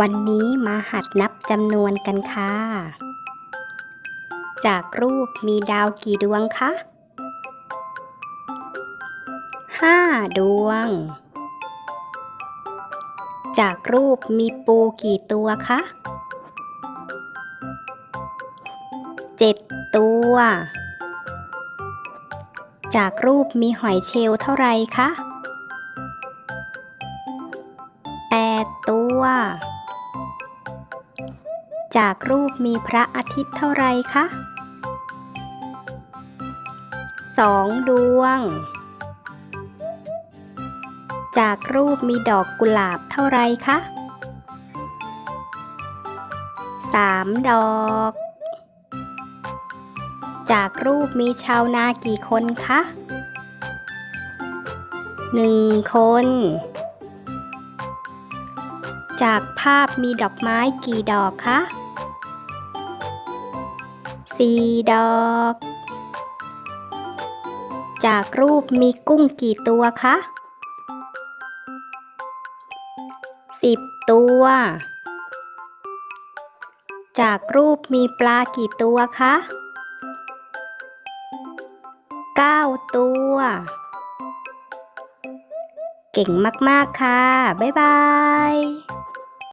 วันนี้มาหัดนับจำนวนกันค่ะ จากรูปมีดาวกี่ดวงคะห้าดวง จากรูปมีปูกี่ตัวคะเจ็ดตัว จากรูปมีหอยเชลล์เท่าไรคะแปดตัว จากรูปมีพระอาทิตย์เท่าไรคะสองดวง จากรูปมีดอกกุหลาบเท่าไรคะสามดอก จากรูปมีชาวนากี่คนคะหนึ่งคน จากภาพมีดอกไม้กี่ดอกคะ สี่ดอก จากรูปมีกุ้งกี่ตัวคะสิบตัว จากรูปมีปลากี่ตัวคะเก้าตัว เก่งมาก ๆ ค่ะ บ๊ายบาย